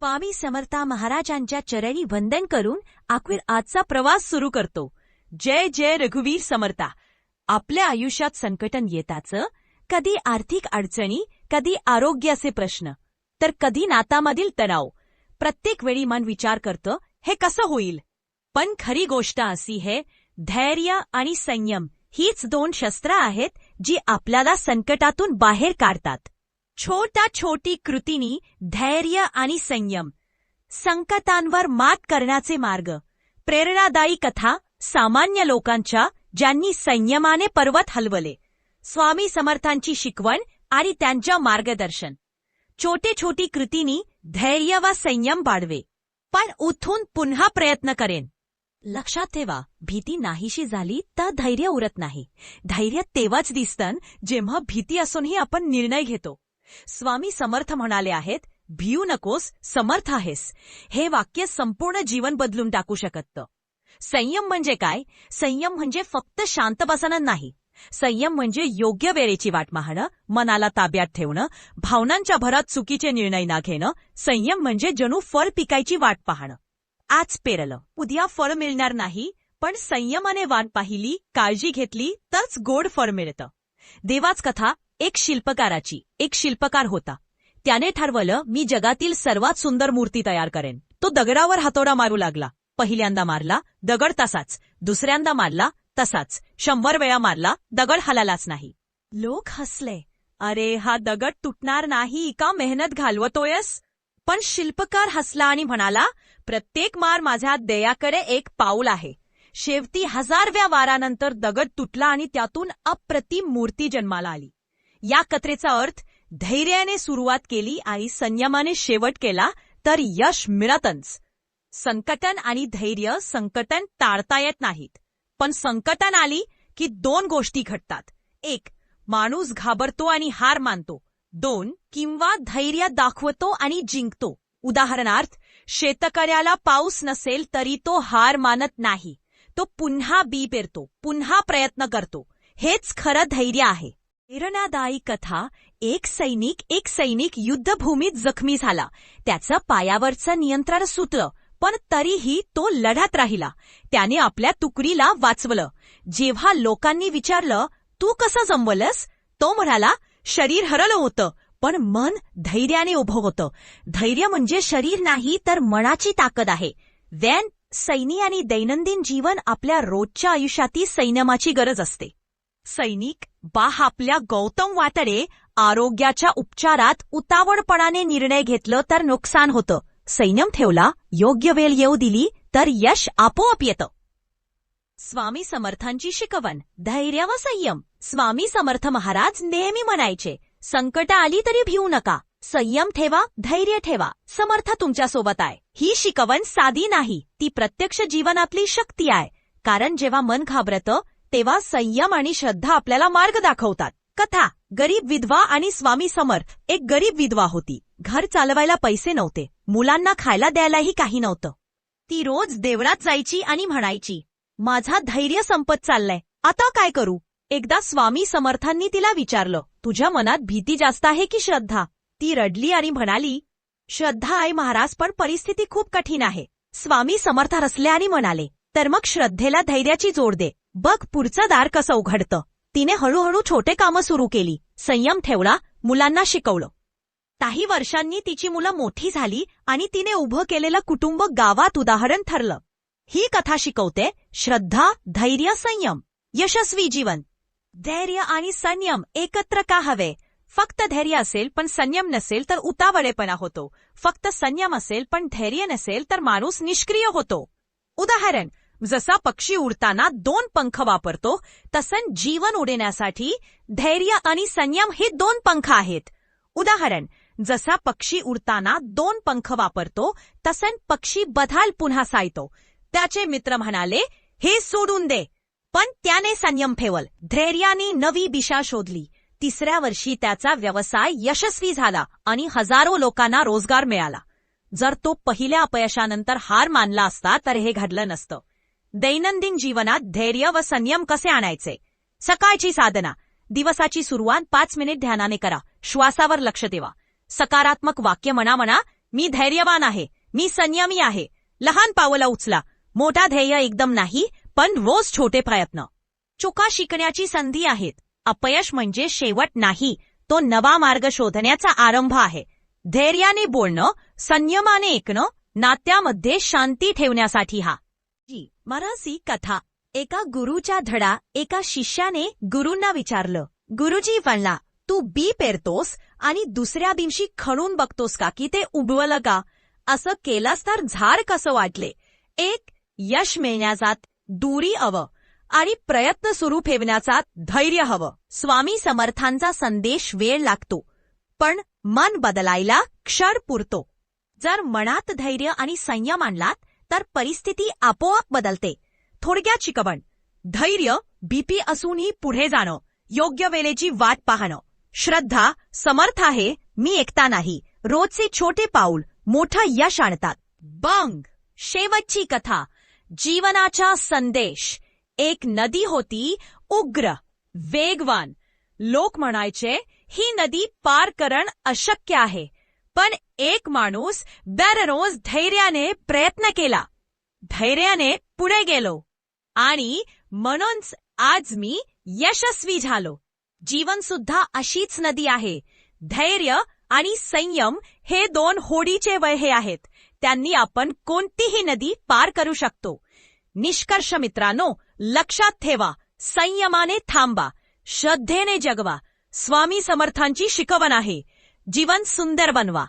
स्वामी समर्था महाराजांच्या चरणी वंदन करून आखिर आजचा प्रवास सुरू करतो. जय जय रघुवीर समर्था. आपल्या आयुष्यात संकटन येताच कधी आर्थिक अडचणी कधी आरोग्याचे प्रश्न तर कधी नातामधील तणाव. प्रत्येक वेळी मन विचार करतं हे कसं होईल? पण खरी गोष्ट अशी है धैर्य आणि संयम हीच दोन शस्त्र आहेत जी आपल्याला संकटातून बाहेर काढतात. छोटा छोटी कृतीनी धैर्य आणि संयम संकटांवर मात करण्याचे मार्ग प्रेरणादायी कथा सामान्य लोकांच्या ज्यांनी संयमाने पर्वत हलवले स्वामी समर्थांची शिकवण आणि त्यांच्या मार्गदर्शन. छोटे छोटी कृतीनी धैर्य व संयम बाळवे पण उठून पुन्हा प्रयत्न करेन. लक्षात ठेवा भीती नाहीशी झाली तर धैर्य उरत नाही. धैर्य तेव्हाच दिसतं जेव्हा भीती असूनही आपण निर्णय घेतो. स्वामी समर्थ म्हणाले आहेत भिऊ नकोस समर्थ आहेस. हे वाक्य संपूर्ण जीवन बदलून टाकू शकतं. संयम म्हणजे काय? संयम म्हणजे फक्त शांत बसणं नाही. संयम म्हणजे योग्य वेळेची वाट पाहणं मनाला ताब्यात ठेवणं भावनांच्या भरात चुकीचे निर्णय ना घेणं. संयम म्हणजे जणू फळ पिकायची वाट पाहणं. आज पेरलं उद्या फळ मिळणार नाही पण संयमाने वाट पाहिली काळजी घेतली तरच गोड फळ मिळतं. देवाच कथा एक शिल्पकाराची एक शिल्पकार होता. त्याने ठरवलं मी जगातील सर्वात सुंदर मूर्ती तयार करेन. तो दगडावर हातोडा मारू लागला. पहिल्यांदा मारला दगड तसाच. दुसऱ्यांदा मारला तसाच. शंभर वेळा मारला दगड हलालाच नाही. लोक हसले. अरे हा दगड तुटणार नाही का मेहनत घालवतोयस? पण शिल्पकार हसला आणि म्हणाला प्रत्येक मार माझ्या देयाकडे एक पाऊल आहे. शेवटी हजारव्या वारानंतर दगड तुटला आणि त्यातून अप्रतिम मूर्ती जन्माला आली. या कथेचा अर्थ धैर्याने सुरुवात केली आणि संयमाने शेवट केला तर यश मिळतच. संकटन आणि धैर्य संकटन टाळता येत नाहीत. पण संकटन आली की दोन गोष्टी घडतात. एक माणूस घाबरतो आणि हार मानतो. दोन किंवा धैर्य दाखवतो आणि जिंकतो. उदाहरणार्थ शेतकऱ्याला पाऊस नसेल तरी तो हार मानत नाही. तो पुन्हा बी पेरतो पुन्हा प्रयत्न करतो. हेच खरं धैर्य आहे. प्रेरणादायी कथा एक सैनिक एक सैनिक युद्धभूमीत जखमी झाला. त्याचं पायावरचं नियंत्रण सुटलं पण तरीही तो लढत राहिला. त्याने आपल्या तुकडीला वाचवलं. जेव्हा लोकांनी विचारलं तू कसं जमवलंस? तो म्हणाला शरीर हरलं होतं पण मन धैर्याने उभं होतं. धैर्य म्हणजे शरीर नाही तर मनाची ताकद आहे. वेन सैनी आणि दैनंदिन जीवन आपल्या रोजच्या आयुष्यातील संयमाची गरज असते. सैनिक बा आपल्या गौतम वातडे आरोग्याच्या उपचारात उतावळपणाने निर्णय घेतलं तर नुकसान होतं. संयम ठेवला योग्य वेळ येऊ दिली तर यश आपोआप येतं. स्वामी समर्थांची शिकवण धैर्य व संयम. स्वामी समर्थ महाराज नेहमी म्हणायचे संकट आली तरी भिवू नका. संयम ठेवा धैर्य ठेवा. समर्थ तुमच्यासोबत आहे. ही शिकवण साधी नाही ती प्रत्यक्ष जीवनातली शक्ती आहे. कारण जेव्हा मन घाबरतं तेव्हा संयम आणि श्रद्धा आपल्याला मार्ग दाखवतात. कथा गरीब विधवा आणि स्वामी समर्थ एक गरीब विधवा होती. घर चालवायला पैसे नव्हते. मुलांना खायला द्यायलाही काही नव्हतं. ती रोज देवळात जायची आणि म्हणायची माझा धैर्य संपत चाललंय. आता काय करू? एकदा स्वामी समर्थांनी तिला विचारलं तुझ्या मनात भीती जास्त आहे की श्रद्धा? ती रडली आणि म्हणाली श्रद्धा आई महाराज पण परिस्थिती खूप कठीण आहे. स्वामी समर्थ रसले आणि म्हणाले तर मग श्रद्धेला धैर्याची जोड दे. बघ पुढचं दार कसं उघडतं. तिने हळूहळू छोटे कामं सुरू केली. संयम ठेवला मुलांना शिकवलं. काही वर्षांनी तिची मुलं मोठी झाली आणि तिने उभं केलेलं कुटुंब गावात उदाहरण ठरलं. ही कथा शिकवते श्रद्धा धैर्य संयम यशस्वी जीवन. धैर्य आणि संयम एकत्र का हवे? फक्त धैर्य असेल पण संयम नसेल तर उतावळेपणा होतो. फक्त संयम असेल पण धैर्य नसेल तर माणूस निष्क्रिय होतो. उदाहरण जसा पक्षी उडताना दोन पंख वापरतो तसं जीवन उडण्यासाठी धैर्य आणि संयम हे दोन पंख आहेत. उदाहरण जसा पक्षी उडताना दोन पंख वापरतो तसं पक्षी बधाल पुन्हा सायतो. त्याचे मित्र म्हणाले हे सोडून दे. पण त्याने संयम ठेवल. धैर्याने नवी दिशा शोधली. तिसऱ्या वर्षी त्याचा व्यवसाय यशस्वी झाला आणि हजारो लोकांना रोजगार मिळाला. जर तो पहिल्या अपयशानंतर हार मानला असता तर हे घडलं नसतं. दैनंदिन जीवनात धैर्य व संयम कसे आणायचे? सकाळची साधना. दिवसाची सुरुवात पाच मिनिट ध्यानाने करा. श्वासावर लक्ष देवा. सकारात्मक वाक्य म्हणा म्हणा मी धैर्यवान आहे. मी संयमी आहे. लहान पावला उचला. मोठा ध्येय एकदम नाही पण रोज छोटे प्रयत्न. चुका शिकण्याची संधी आहेत. अपयश म्हणजे शेवट नाही. तो नवा मार्ग शोधण्याचा आरंभ आहे. धैर्याने बोलणं संयमाने ऐकणं नात्यामध्ये शांती ठेवण्यासाठी हा. जी मरासी कथा. एका गुरुच्या धडा एका शिष्याने गुरूंना विचारलं गुरुजी म्हणला तू बी पेरतोस आणि दुसऱ्या दिवशी खणून बघतोस का की ते उबवलं का? असं केलास तर झाड कसं वाटले? एक यश मिळण्याचात दुरी हवं आणि प्रयत्न सुरू ठेवण्याचा धैर्य हवं. स्वामी समर्थांचा संदेश वेळ लागतो पण मन बदलायला क्षण पुरतो. जर मनात धैर्य आणि संयम आणलात तर परिस्थिती आपोआप बदलते. थोडक्यात शिकवण. धैर्य बीपी असूनही पुढे जाणं. योग्य वेळेची वाट पाहणं. श्रद्धा समर्थ आहे मी एकता नाही. रोजचे छोटे पाऊल मोठं यश आणतात. बंग! शेवटची कथा. जीवनाचा संदेश. एक नदी होती उग्र वेगवान. लोक म्हणायचे ही नदी पार करण अशक्य आहे. पण एक माणूस दररोज धैर्याने प्रयत्न केला. धैर्याने पुढे गेलो. आणि म्हणूनच आज मी यशस्वी झालो. जीवन सुद्धा अशीच नदी आहे. धैर्य आणि संयम हे दोन होडीचे वहे हे आहेत. त्यांनी आपण कोणतीही नदी पार करू शकतो. निष्कर्ष मित्रांनो लक्षात ठेवा संयमाने थांबा श्रद्धेने जगवा. स्वामी समर्थांची शिकवण आहे. जीवन सुंदर बनवा.